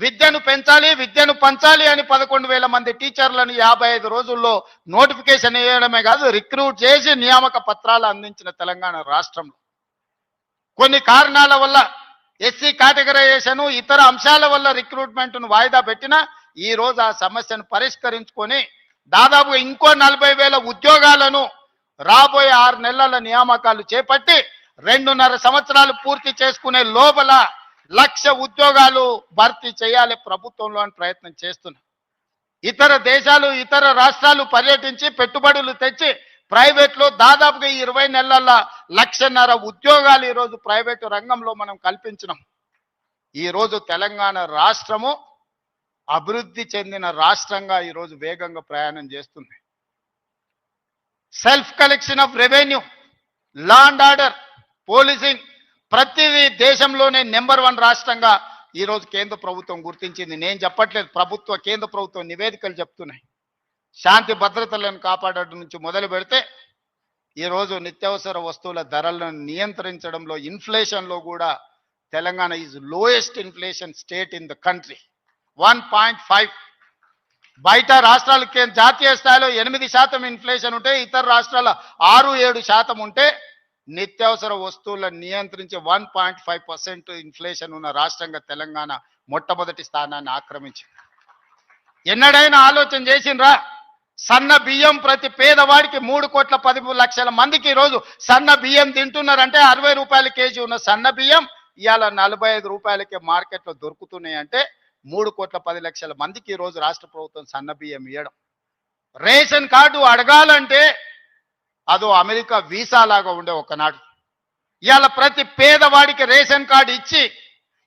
విద్యను పెంచాలి విద్యను పంచాలి అని పదకొండు వేల మంది టీచర్లను యాభై ఐదు రోజుల్లో నోటిఫికేషన్ వేయడమే కాదు రిక్రూట్ చేసి నియామక పత్రాలు అందించిన తెలంగాణ రాష్ట్రంలో. కొన్ని కారణాల వల్ల ఎస్సీ కేటగరైజేషన్ ఇతర అంశాల వల్ల రిక్రూట్మెంట్ను వాయిదా పెట్టినా ఈ రోజు ఆ సమస్యను పరిష్కరించుకొని దాదాపు ఇంకో నలభై వేల ఉద్యోగాలను రాబోయే ఆరు నెలల నియామకాలు చేపట్టి రెండున్నర సంవత్సరాలు పూర్తి చేసుకునే లోపల లక్ష ఉద్యోగాలు భర్తీ చేయాలి ప్రభుత్వంలో అని ప్రయత్నం చేస్తున్నాం. ఇతర దేశాలు ఇతర రాష్ట్రాలు పర్యటించి పెట్టుబడులు తెచ్చి ప్రైవేట్లో దాదాపుగా ఇరవై నెలల లక్షన్నర ఉద్యోగాలు ఈరోజు ప్రైవేటు రంగంలో మనం కల్పించినాం. ఈ రోజు తెలంగాణ రాష్ట్రము అభివృద్ధి చెందిన రాష్ట్రంగా ఈరోజు వేగంగా ప్రయాణం చేస్తుంది. Self collection of revenue law and order policing ప్రతిదీ దేశంలోనే నెంబర్ వన్ రాష్ట్రంగా ఈరోజు కేంద్ర ప్రభుత్వం గుర్తించింది. నేను చెప్పట్లేదు ప్రభుత్వ కేంద్ర ప్రభుత్వం నివేదికలు చెప్తున్నాయి. శాంతి భద్రతలను కాపాడడం నుంచి మొదలు పెడితే ఈరోజు నిత్యావసర వస్తువుల ధరలను నియంత్రించడంలో ఇన్ఫ్లేషన్లో కూడా Telangana is lowest inflation state in the country one point five బయట రాష్ట్రాలకి జాతీయ స్థాయిలో ఎనిమిది శాతం ఇన్ఫ్లేషన్ ఉంటే ఇతర రాష్ట్రాల ఆరు ఏడు శాతం ఉంటే నిత్యావసర వస్తువులను నియంత్రించి one point five percent inflation ఉన్న రాష్ట్రంగా తెలంగాణ మొట్టమొదటి స్థానాన్ని ఆక్రమించింది. ఎన్నడైనా ఆలోచన చేసిండ్రా? సన్న బియ్యం ప్రతి పేదవాడికి మూడు కోట్ల పది లక్షల మందికి ఈరోజు సన్న బియ్యం తింటున్నారంటే అరవై రూపాయల కేజీ ఉన్న సన్న బియ్యం ఇవాళ నలభై ఐదు రూపాయలకే మార్కెట్లో దొరుకుతున్నాయి అంటే మూడు కోట్ల పది లక్షల మందికి ఈరోజు రాష్ట్ర ప్రభుత్వం సన్న బియ్యం ఇవ్వడం రేషన్ కార్డు అడగాలంటే అదో అమెరికా వీసా లాగా ఉండే ఒకనాడు. ఇవాళ ప్రతి పేదవాడికి రేషన్ కార్డు ఇచ్చి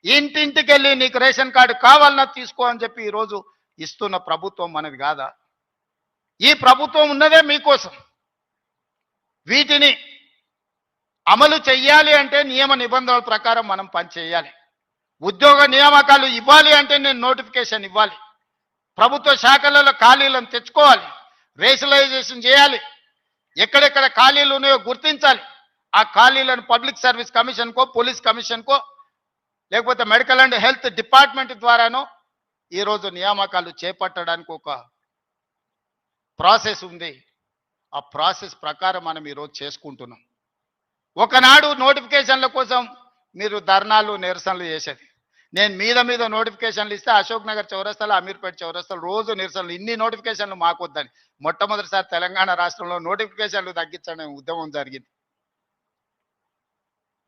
ఇంటింటికి వెళ్ళి నీకు రేషన్ కార్డు కావాలన్నా తీసుకో అని చెప్పి ఈరోజు ఇస్తున్న ప్రభుత్వం మనది కాదా? ఈ ప్రభుత్వం ఉన్నదే మీకోసం. వీటిని అమలు చెయ్యాలి అంటే నియమ నిబంధనల ప్రకారం మనం పనిచేయాలి ఉద్యోగ నియామకాలు ఇవ్వాలి అంటే నేను నోటిఫికేషన్ ఇవ్వాలి. ప్రభుత్వ శాఖలలో ఖాళీలను తెచ్చుకోవాలి. రేషనలైజేషన్ చేయాలి. ఎక్కడెక్కడ ఖాళీలు ఉన్నాయో గుర్తించాలి. ఆ ఖాళీలను పబ్లిక్ సర్వీస్ కమిషన్కో పోలీస్ కమిషన్కో లేకపోతే మెడికల్ అండ్ హెల్త్ డిపార్ట్మెంట్ ద్వారానో ఈరోజు నియామకాలు చేపట్టడానికి ఒక ప్రాసెస్ ఉంది. ఆ ప్రాసెస్ ప్రకారం మనం ఈరోజు చేసుకుంటున్నాం. ఒకనాడు నోటిఫికేషన్ల కోసం మీరు ధర్నాలు నిరసనలు చేసేది. నేను మీద మీద నోటిఫికేషన్లు ఇస్తే అశోక్ నగర్ చౌరస్తాలు అమీర్పేట చౌరస్తాలు రోజు నిరసనలు. ఇన్ని నోటిఫికేషన్లు మాకు వద్దని మొట్టమొదటిసారి తెలంగాణ రాష్ట్రంలో నోటిఫికేషన్లు తగ్గించడం ఉద్యమం జరిగింది.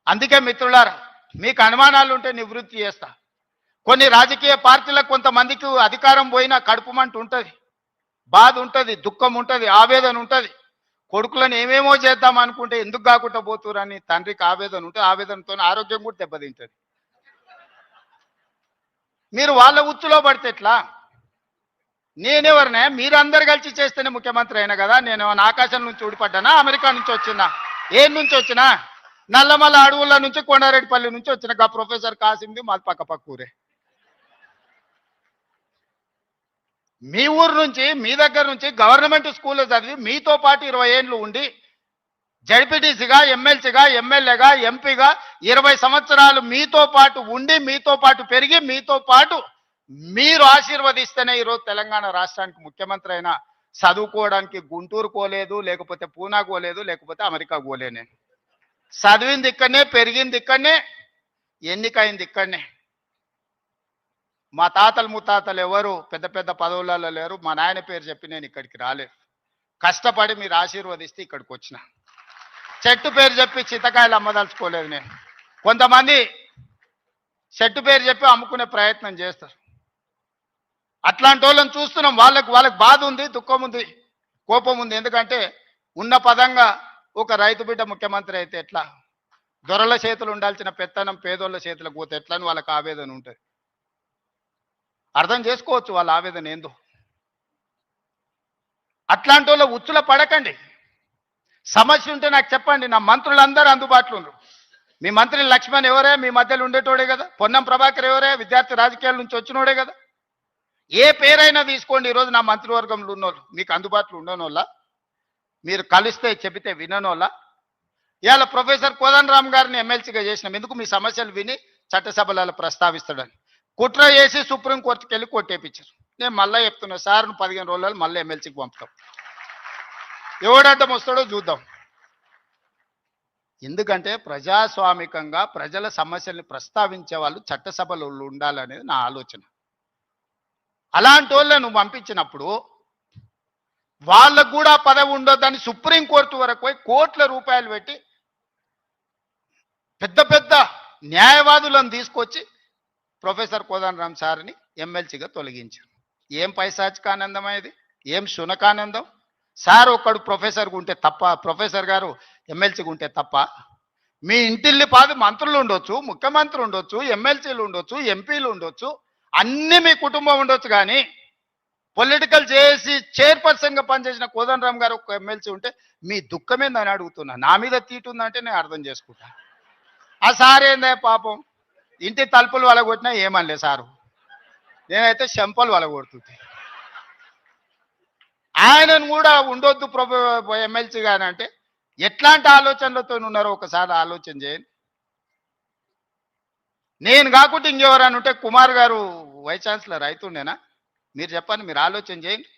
అందుకే మిత్రులారా మీకు అనుమానాలు ఉంటే నివృత్తి చేస్తా. కొన్ని రాజకీయ పార్టీలకు కొంతమందికి అధికారం పోయినా కడుపుమంట ఉంటుంది బాధ ఉంటుంది దుఃఖం ఉంటుంది ఆవేదన ఉంటుంది. కొడుకులను ఏమేమో చేద్దాం అనుకుంటే ఎందుకు కాకుండా పోతురని తండ్రికి ఆవేదన ఉంటే ఆవేదనతో ఆరోగ్యం కూడా దెబ్బతింటుంది. మీరు వాళ్ళ ఉచ్చులో పడితే ఎట్లా? నేనెవరినే? మీరందరు కలిసి చేస్తేనే ముఖ్యమంత్రి అయినా కదా? నేను ఆకాశం నుంచి ఊడిపడ్డానా? అమెరికా నుంచి వచ్చినా? ఏం నుంచి వచ్చినా? నల్లమల్ల అడవుల నుంచి కొండారెడ్డిపల్లి నుంచి వచ్చిన గా ప్రొఫెసర్ కాసింది మాది పక్క పక్క ఊరే. మీ ఊరు నుంచి మీ దగ్గర నుంచి గవర్నమెంట్ స్కూల్లో చదివి మీతో పాటు ఇరవై ఏళ్ళు ఉండి జడ్పీటీసీగా ఎమ్మెల్సీగా ఎమ్మెల్యేగా ఎంపీగా ఇరవై సంవత్సరాలు మీతో పాటు ఉండి మీతో పాటు పెరిగి మీతో పాటు మీరు ఆశీర్వదిస్తేనే ఈరోజు తెలంగాణ రాష్ట్రానికి ముఖ్యమంత్రి అయినా చదువుకోవడానికి గుంటూరు పోలేదు లేకపోతే పూనా పోలేదు లేకపోతే అమెరికా పోలే నేను చదివింది ఇక్కడనే పెరిగింది ఇక్కడనే ఎన్నికైంది ఇక్కడనే. మా తాతలు ముత్తాతలు ఎవరు పెద్ద పెద్ద పదవులలో లేరు మా నాయన పేరు చెప్పి నేను ఇక్కడికి రాలేదు. కష్టపడి మీరు ఆశీర్వదిస్తే ఇక్కడికి వచ్చిన. చెట్టు పేరు చెప్పి చిత్తకాయలు అమ్మదలుచుకోలేదు నేను. కొంతమంది చెట్టు పేరు చెప్పి అమ్ముకునే ప్రయత్నం చేస్తారు. అట్లాంటి వాళ్ళని చూస్తున్నాం. వాళ్ళకి వాళ్ళకి బాధ ఉంది దుఃఖం ఉంది కోపం ఉంది. ఎందుకంటే ఉన్న పదంగా ఒక రైతు బిడ్డ ముఖ్యమంత్రి అయితే ఎట్లా? దొరల చేతులు ఉండాల్సిన పెత్తనం పేదోళ్ళ చేతులకు పోతే ఎట్లా అని వాళ్ళకి ఆవేదన ఉంటుంది? అర్థం చేసుకోవచ్చు వాళ్ళ ఆవేదన ఏందో. అట్లాంటి వాళ్ళ ఉచ్చుల పడకండి. సమస్య ఉంటే నాకు చెప్పండి నా మంత్రులందరూ అందుబాటులో ఉన్నారు మీ మంత్రి లక్ష్మణ్ ఎవరే? మీ మధ్యలో ఉండేటోడే కదా. పొన్నం ప్రభాకర్ ఎవరే? విద్యార్థి రాజకీయాల నుంచి వచ్చినోడే కదా. ఏ పేరైనా తీసుకోండి ఈరోజు నా మంత్రివర్గంలో ఉన్నోళ్ళు. మీకు అందుబాటులో ఉండనోళ్ళ? మీరు కలిస్తే చెబితే విననోళ్ళ? ఇవాళ ప్రొఫెసర్ కోదండరామ్ రామ్ గారిని ఎమ్మెల్సీగా చేసినాం. ఎందుకు మీ సమస్యలు విని చట్టసభలలో ప్రస్తావిస్తాడని? కుట్ర చేసి సుప్రీంకోర్టుకి వెళ్ళి కొట్టేపించారు నేను మళ్ళీ చెప్తున్నా సార్ పదిహేను రోజులలో మళ్ళీ ఎమ్మెల్సీకి పంపుతాం. ఎవడడ్డం వస్తాడో చూద్దాం. ఎందుకంటే ప్రజాస్వామికంగా ప్రజల సమస్యల్ని ప్రస్తావించే వాళ్ళు చట్టసభలో ఉండాలనేది నా ఆలోచన. అలాంటి వాళ్ళని నువ్వు పంపించినప్పుడు వాళ్ళకు కూడా పదవి ఉండొద్దని సుప్రీంకోర్టు వరకు పోయి కోట్ల రూపాయలు పెట్టి పెద్ద పెద్ద న్యాయవాదులను తీసుకొచ్చి ప్రొఫెసర్ కోదండరామ్ సార్ని ఎమ్మెల్సీగా తొలగించారు. ఏం పైశాచికానందం అనేది ఏం శునకానందం? సార్ ఒక్కడు ప్రొఫెసర్గా ఉంటే తప్ప ప్రొఫెసర్ గారు ఎమ్మెల్సీగా ఉంటే తప్ప మీ ఇంటిల్లి పాది మంత్రులు ఉండొచ్చు ముఖ్యమంత్రి ఉండొచ్చు ఎమ్మెల్సీలు ఉండొచ్చు ఎంపీలు ఉండొచ్చు అన్ని మీ కుటుంబం ఉండొచ్చు కానీ పొలిటికల్ చేసి చైర్పర్సన్గా పనిచేసిన కోదండరామ్ గారు ఒక ఎమ్మెల్సీ ఉంటే మీ దుఃఖం ఏందని అడుగుతున్నా. నా మీద తీటుందంటే నేను అర్థం చేసుకుంటా. ఆ సార్ ఏందే పాపం? ఇంటి తలుపులు వలగొట్టినా ఏమనలే సారు. నేనైతే చెంపలు వలగొడుతుంది ఆయనను కూడా ఉండొద్దు ప్రభు ఎమ్మెల్సీ గాని అంటే ఎట్లాంటి ఆలోచనలతో ఉన్నారో ఒకసారి ఆలోచన చేయండి. నేను కాకుండా ఇంకెవరని ఉంటే కుమార్ గారు వైస్ ఛాన్సలర్ అవుతుండేనా మీరు చెప్పండి మీరు ఆలోచన చేయండి.